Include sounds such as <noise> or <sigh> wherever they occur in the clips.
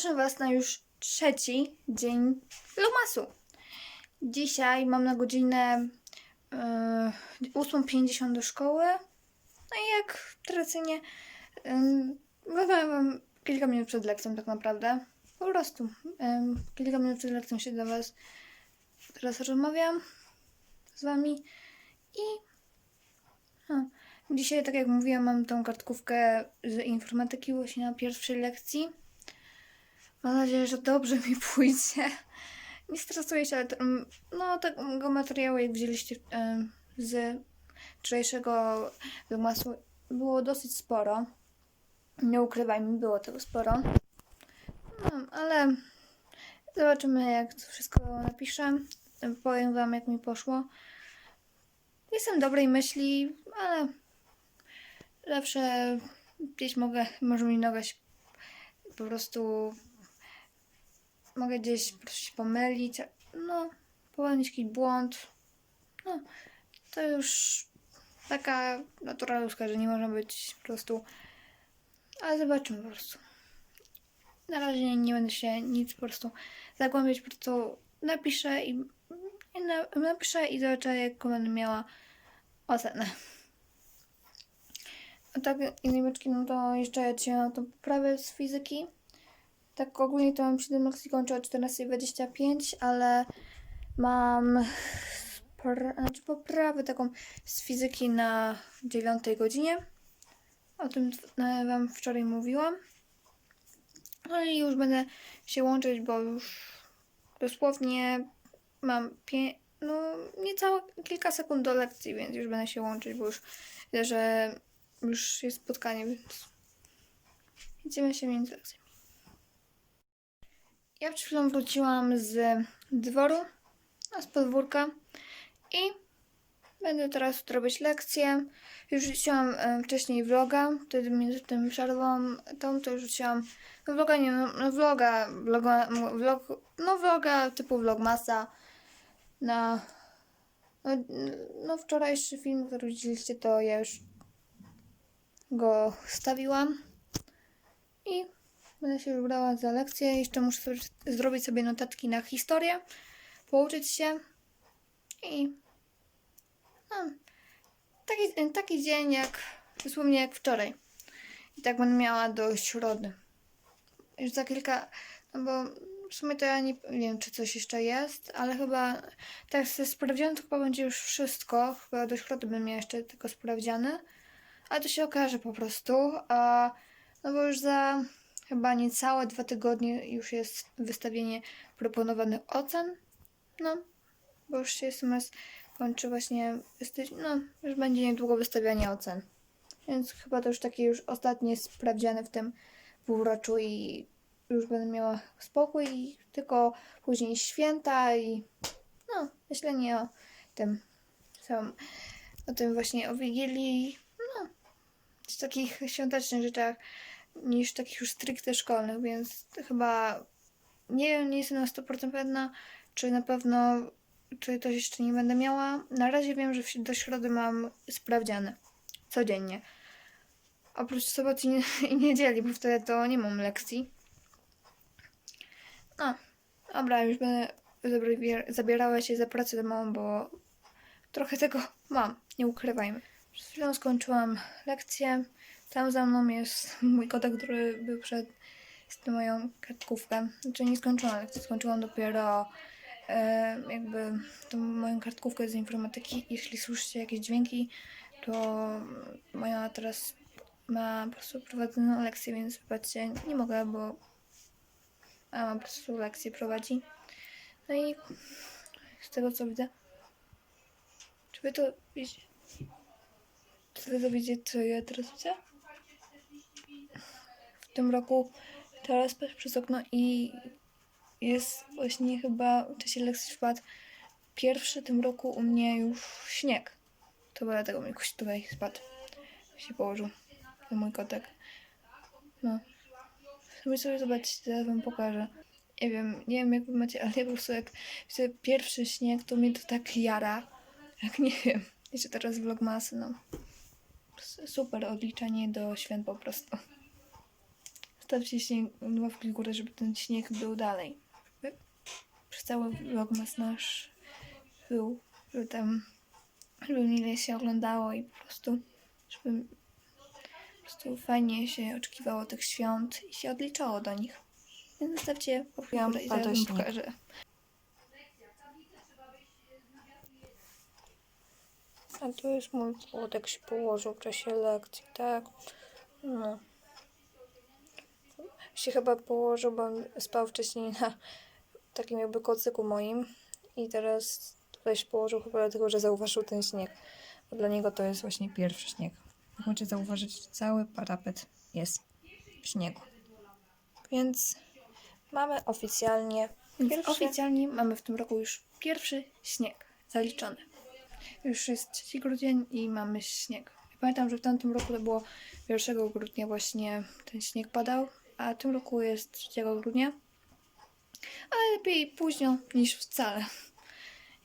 Zapraszam Was na już trzeci dzień Lumasu. Dzisiaj mam na godzinę yy, 8.50 do szkoły. No i jak tradycyjnie yy, rozmawiam Wam kilka minut przed lekcją tak naprawdę. Po prostu yy, kilka minut przed lekcją się do Was teraz rozmawiam z Wami i a, dzisiaj, tak jak mówiłam, mam tą kartkówkę z informatyki właśnie na pierwszej lekcji. Mam nadzieję, że dobrze mi <laughs> pójdzie. Nie stresuję się, ale mm, no tego materiału, jak wzięliście z wczorajszego wymasu, było dosyć sporo. Nie ukrywajmy, było tego sporo. No, ale zobaczymy, jak to wszystko napiszę. Powiem Wam, jak mi poszło. Jestem dobrej myśli, ale zawsze gdzieś mogę, może mi nogę się po prostu mogę gdzieś po prostu się pomylić, no, popełnić jakiś błąd. No, to już taka natura ludzka, że nie można być po prostu. Ale zobaczymy po prostu. Na razie nie, nie będę się nic po prostu zagłębiać, po prostu napiszę i, i na, napiszę i zobaczę, jaką będę miała ocenę. A tak, innej beczki, no to jeszcze dzisiaj mam tą poprawę z fizyki. Tak ogólnie to mam 7 lekcji, kończę o 14.25, ale mam znaczy poprawę taką z fizyki na 9 godzinie. O tym Wam wczoraj mówiłam. No i już będę się łączyć, bo już dosłownie mam pie- no niecałe kilka sekund do lekcji, więc już będę się łączyć, bo już widzę, że już jest spotkanie, więc widzimy się między lekcjami. Ja przed chwilą wróciłam z dworu, z podwórka i będę teraz robić lekcje. Już rzuciłam e, wcześniej vloga, wtedy między tym przerwą tą to już rzuciłam no vloga, nie no, no vloga, vloga, vlog, no vloga typu vlogmasa na no, no wczorajszy film, który widzieliście, to ja już go stawiłam i będę się już brała za lekcję. Jeszcze muszę sobie, zrobić sobie notatki na historię, pouczyć się i no, taki, taki dzień jak dosłownie jak wczoraj. I tak będę miała do środy. Już za kilka, no bo w sumie to ja nie wiem, czy coś jeszcze jest, ale chyba tak ze sprawdzianem to chyba będzie już wszystko. Chyba do środy bym miała jeszcze tylko sprawdziany. Ale to się okaże po prostu. A, no bo już za chyba niecałe dwa tygodnie już jest wystawienie proponowanych ocen. No, bo już się SMS kończy właśnie, no, już będzie niedługo wystawianie ocen. Więc chyba to już takie już ostatnie sprawdziane w tym półroczu i już będę miała spokój i tylko później święta i no, myślenie o tym samym, o tym właśnie o Wigilii, no, z takich świątecznych rzeczach niż takich już stricte szkolnych, więc chyba nie wiem, nie jestem na 100% pewna, czy na pewno, czy to jeszcze nie będę miała. Na razie wiem, że do środy mam sprawdziane. Codziennie. Oprócz soboty i nie- i niedzieli, bo wtedy to nie mam lekcji. No, dobra, już będę zabier- zabierała się za pracę domową, bo trochę tego mam, nie ukrywajmy. Przed chwilą skończyłam lekcję. Tam za mną jest mój kotek, który był przed moją kartkówkę. Znaczy nie skończyłam skończyłam dopiero e, jakby tą moją kartkówkę z informatyki. Jeśli słyszycie jakieś dźwięki, to moja teraz ma po prostu prowadzoną lekcję, więc wybaczcie, nie mogę, bo mama po prostu lekcję prowadzi. No i z tego co widzę, czy wy to widzicie? Czy wy to widzicie, co ja teraz widzę? W tym roku teraz przez okno i jest właśnie chyba w czasie lekcji wpadł pierwszy tym roku u mnie już śnieg. To dlatego mi jakoś tutaj spadł. Się położył. To mój kotek. No. Sobie sobie zobaczyć, zaraz wam pokażę. Nie wiem, nie wiem jak wy macie, ale ja po prostu jak widzę pierwszy śnieg, to mnie to tak jara. Jak nie wiem. Jeszcze teraz vlogmasy, no. Super odliczanie do świąt po prostu. Zostawcie śnieg, łapki w górę, żeby ten śnieg był dalej. Przez cały vlogmas nasz był, żeby tam, żeby mile się oglądało i po prostu, żeby po prostu fajnie się oczekiwało tych świąt i się odliczało do nich. Więc zostawcie łapki w górę i zaraz wam pokażę. A tu jest mój płotek się położył w czasie lekcji, tak? No. Się chyba położył, bo spał wcześniej na takim jakby kocyku moim i teraz tutaj się położył chyba dlatego, że zauważył ten śnieg. Bo dla niego to jest właśnie pierwszy śnieg. Możecie zauważyć, cały parapet jest w śniegu. Więc mamy oficjalnie pierwszy... oficjalnie mamy w tym roku już pierwszy śnieg zaliczony. Już jest 3 grudzień i mamy śnieg. Pamiętam, że w tamtym roku to było 1 grudnia właśnie ten śnieg padał, a w tym roku jest 3 grudnia. Ale lepiej późno niż wcale.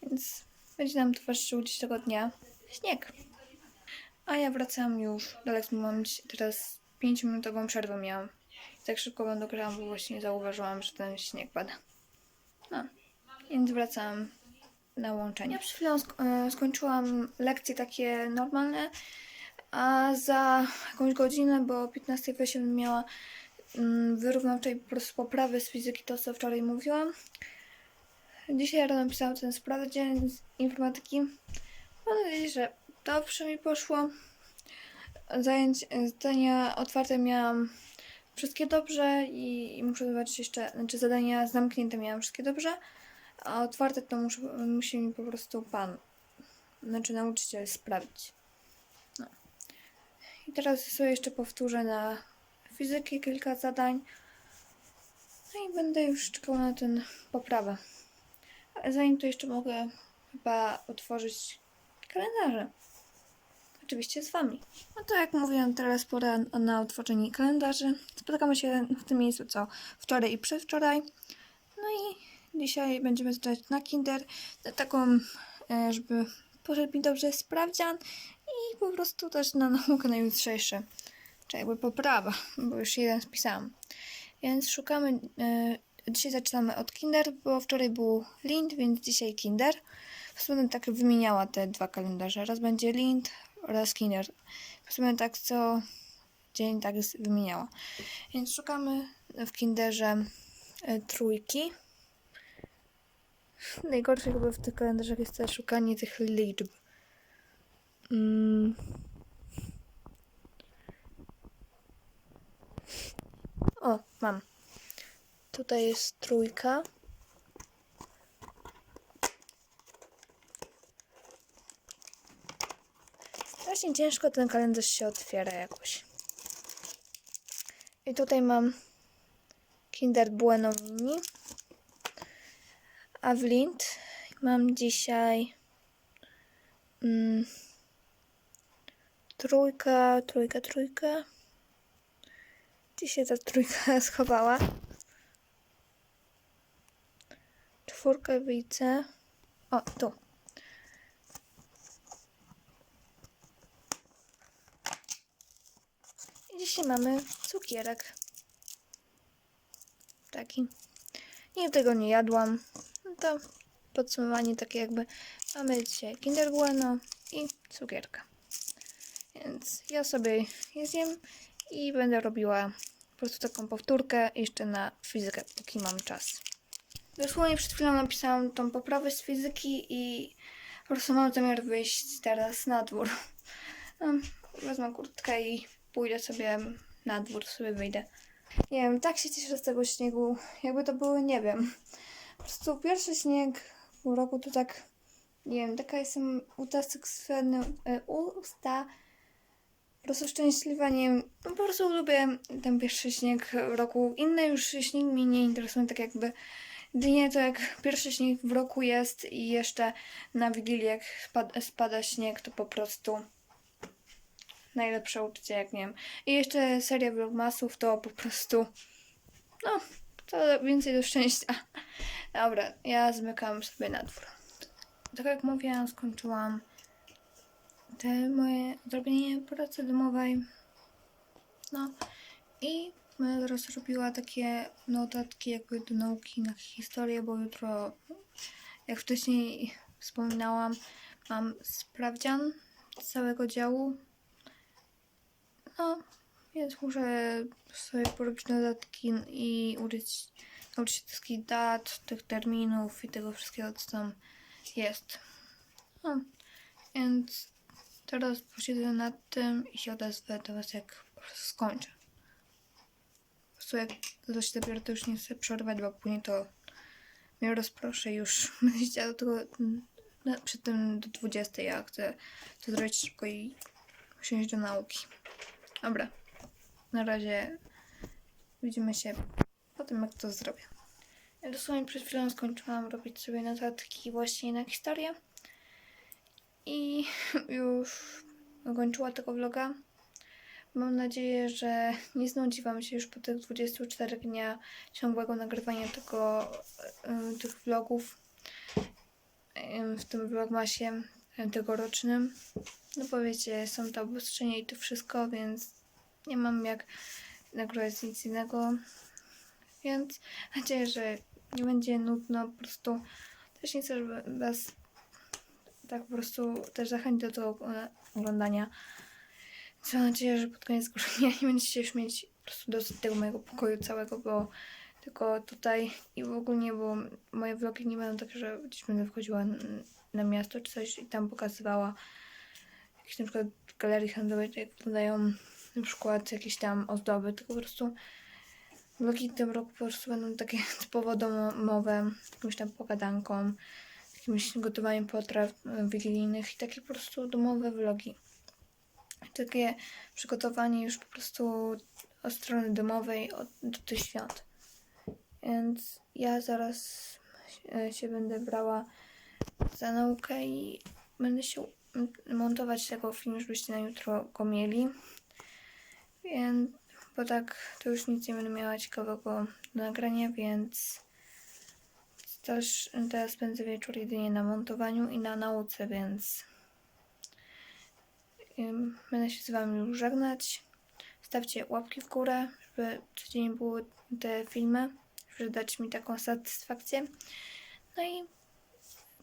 Więc będzie nam towarzyszył dziś tego dnia śnieg. A ja wracam już do lekcji. Mam teraz 5-minutową przerwę miałam. Tak szybko będę grałam, bo właśnie zauważyłam, że ten śnieg pada. No, więc wracam na łączenie. Ja przed chwilą sk- e, skończyłam lekcje takie normalne, a za jakąś godzinę, bo o 15 wersji bym miała wyrównawczej po prostu poprawy z fizyki, to co wczoraj mówiłam. Dzisiaj rano pisałam ten sprawdzian z informatyki. Mam nadzieję, że dobrze mi poszło. Zajęć, zdania otwarte miałam wszystkie dobrze i, i muszę zobaczyć jeszcze, znaczy zadania zamknięte miałam wszystkie dobrze, a otwarte to muszę, musi mi po prostu pan, znaczy nauczyciel sprawdzić. No. I teraz sobie jeszcze powtórzę na fizyki kilka zadań. No i będę już czekała na tę poprawę. Ale zanim to jeszcze mogę chyba otworzyć kalendarze. Oczywiście z Wami. No to jak mówiłam, teraz pora na otworzenie kalendarzy. Spotykamy się w tym miejscu co wczoraj i przedwczoraj. No i dzisiaj będziemy zaczynać na kinder. Na taką, e, żeby poszedł mi dobrze sprawdzian i po prostu też na naukę na jutrzejsze. Czy jakby poprawa, bo już jeden spisałam. Więc szukamy, e, dzisiaj zaczynamy od kinder, bo wczoraj był Lind, więc dzisiaj kinder. Prostu będę tak wymieniała te dwa kalendarze. Raz będzie Lind, oraz kinder. Prostu będę tak co dzień tak wymieniała. Więc szukamy w kinderze e, trójki. Najgorsze chyba w tych kalendarzach jest też szukanie tych liczb. Mm. O, mam. Tutaj jest trójka. Właśnie ciężko ten kalendarz się otwiera jakoś. I tutaj mam Kinder Bueno Mini. A w Lind mam dzisiaj mm, trójka, trójka, trójka. Dzisiaj ta trójka <laughs> schowała. Czwórkę widzę. O, tu. Dzisiaj mamy cukierek. Taki. Nigdy tego nie jadłam. No to podsumowanie takie jakby mamy dzisiaj Kinder Bueno i cukierka. Więc ja sobie je zjem i będę robiła po prostu taką powtórkę jeszcze na fizykę, póki mam czas. Dosłownie przed chwilą napisałam tą poprawę z fizyki i po prostu mam zamiar wyjść teraz na dwór. <laughs> No, wezmę kurtkę i pójdę sobie na dwór, sobie wyjdę. Nie wiem, tak się cieszę z tego śniegu, jakby to było, nie wiem. Po prostu pierwszy śnieg w roku to tak, nie wiem, taka jestem utasksfeny, usta, po prostu szczęśliwa, nie wiem, no po prostu lubię ten pierwszy śnieg w roku. Inne już śnieg mnie nie interesują, tak jakby Jedynie to jak pierwszy śnieg w roku jest i jeszcze na Wigilię jak spada, spada śnieg, to po prostu najlepsze uczucie, jak nie wiem. I jeszcze seria vlogmasów to po prostu no, to więcej do szczęścia. Dobra, ja zmykam sobie na dwór. Tak jak mówiłam, skończyłam te moje zrobienie pracy domowej. No i będę teraz robiła takie notatki jakby do nauki na historię, bo jutro, jak wcześniej wspominałam, mam sprawdzian z całego działu. No, więc muszę sobie porobić notatki i uczyć, nauczyć się wszystkich dat, tych terminów i tego wszystkiego, co tam jest. No, więc teraz posiedzę nad tym i się odezwę do Was, jak skończę. Po prostu jak coś dopiero to już nie chcę przerwać, bo później to mnie rozproszę już <laughs> będę mm, na- przy tym do 20, ja chcę to zrobić szybko i wsiąść do nauki. Dobra, na razie widzimy się po tym, jak to zrobię. Dosłownie przed chwilą skończyłam robić sobie notatki właśnie na historię i <laughs> już kończyła tego vloga. Mam nadzieję, że nie znudzi Wam się już po tych 24 dnia ciągłego nagrywania tego, tych vlogów w tym vlogmasie tegorocznym. No bo wiecie, są to obostrzenia i to wszystko, więc nie mam jak nagrywać nic innego. Więc nadzieję, że nie będzie nudno. Po prostu też nie chcę, żeby Was tak po prostu też zachęcić do e, oglądania. Mam nadzieję, że pod koniec grudnia <laughs> nie będziecie już mieć po prostu dosyć tego mojego pokoju całego, bo tylko tutaj i w ogóle, bo moje vlogi nie będą takie, że gdzieś będę wchodziła na miasto czy coś i tam pokazywała jakieś na przykład galerii handlowej, jak wyglądają na przykład jakieś tam ozdoby, tylko po prostu vlogi w tym roku po prostu będą takie <laughs> typowo domowe, jakąś tam pogadanką, jakimś gotowaniem potraw wigilijnych i takie po prostu domowe vlogi. Takie przygotowanie już po prostu od strony domowej od, do tych świąt. Więc ja zaraz e, się będę brała za naukę i będę się montować tego film, żebyście na jutro go mieli. Więc, bo tak to już nic nie będę miała ciekawego do nagrania, więc też teraz spędzę wieczór jedynie na montowaniu i na nauce, więc będę się z Wami już żegnać. Stawcie łapki w górę, żeby codziennie były te filmy, żeby dać mi taką satysfakcję. No i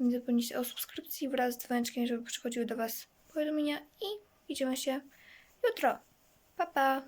nie zapomnijcie o subskrypcji wraz z dzwoneczkiem, żeby przychodziły do Was powiadomienia i widzimy się jutro. Pa, pa!